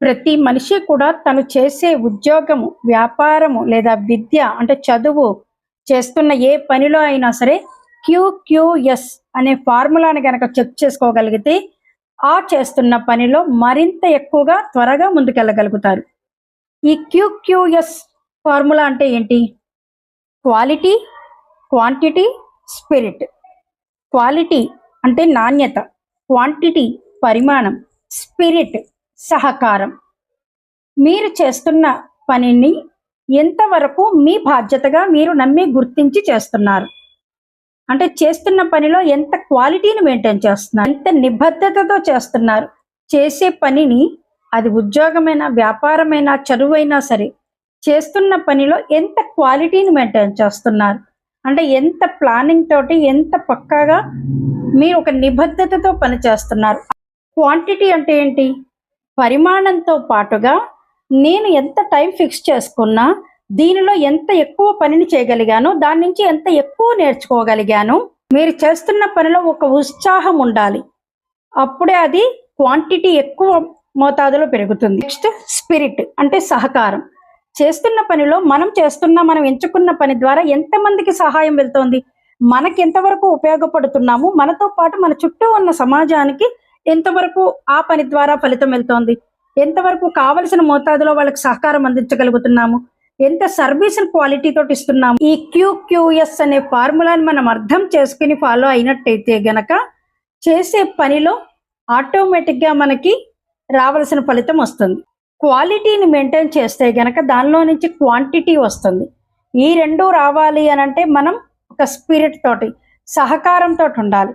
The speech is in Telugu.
ప్రతి మనిషి కూడా తను చేసే ఉద్యోగము వ్యాపారము లేదా విద్య అంటే చదువు చేస్తున్న ఏ పనిలో అయినా సరే క్యూక్యూఎస్ అనే ఫార్ములాని కనుక చెక్ చేసుకోగలిగితే ఆ చేస్తున్న పనిలో మరింత ఎక్కువగా త్వరగా ముందుకెళ్ళగలుగుతారు. ఈ క్యూక్యూఎస్ ఫార్ములా అంటే ఏంటి? Quality quantity spirit. క్వాలిటీ అంటే నాణ్యత క్వాంటిటీ పరిమాణం స్పిరిట్. సహకారం. మీరు చేస్తున్న పనిని ఎంతవరకు మీ బాధ్యతగా మీరు నమ్మి గుర్తించి చేస్తున్నారు? అంటే చేస్తున్న పనిలో ఎంత క్వాలిటీని మెయింటైన్ చేస్తున్నారు? ఎంత నిబద్ధతతో చేస్తున్నారు? చేసే పనిని అది ఉద్యోగమైనా వ్యాపారమైనా చదువైనా సరే చేస్తున్న పనిలో ఎంత క్వాలిటీని మెయింటైన్ చేస్తున్నారు? అంటే ఎంత ప్లానింగ్ తోటి ఎంత పక్కాగా మీరు ఒక నిబద్ధతతో పని చేస్తున్నారు క్వాంటిటీ అంటే ఏంటి? పరిమాణంతో పాటుగా నేను ఎంత టైం ఫిక్స్ చేసుకున్నా దీనిలో ఎంత ఎక్కువ పనిని చేయగలిగానో దాని నుంచి ఎంత ఎక్కువ నేర్చుకోగలిగాను మీరు చేస్తున్న పనిలో ఒక ఉత్సాహం ఉండాలి. అప్పుడే అది క్వాంటిటీ ఎక్కువ మోతాదులో పెరుగుతుంది. నెక్స్ట్ స్పిరిట్ అంటే సహకారం. చేస్తున్న పనిలో మనం చేస్తున్న మనం ఎంచుకున్న పని ద్వారా ఎంతమందికి సహాయం వెళ్తోంది? మనకి ఎంతవరకు ఉపయోగపడుతున్నాము? మనతో పాటు మన చుట్టూ ఉన్న సమాజానికి ఎంతవరకు ఆ పని ద్వారా ఫలితం వెళ్తోంది? ఎంతవరకు కావలసిన మోతాదులో వాళ్ళకి సహకారం అందించగలుగుతున్నాము? ఎంత సర్వీస్ క్వాలిటీ తోటి ఇస్తున్నాము? ఈ క్యూక్యూఎస్ అనే ఫార్ములాని మనం అర్థం చేసుకుని ఫాలో అయినట్టయితే గనక చేసే పనిలో ఆటోమేటిక్గా మనకి రావలసిన ఫలితం వస్తుంది. క్వాలిటీని మెయింటైన్ చేస్తే గనక దానిలో నుంచి క్వాంటిటీ వస్తుంది. ఈ రెండు రావాలి అని అంటే మనం ఒక స్పిరిట్ తోటి సహకారంతో ఉండాలి.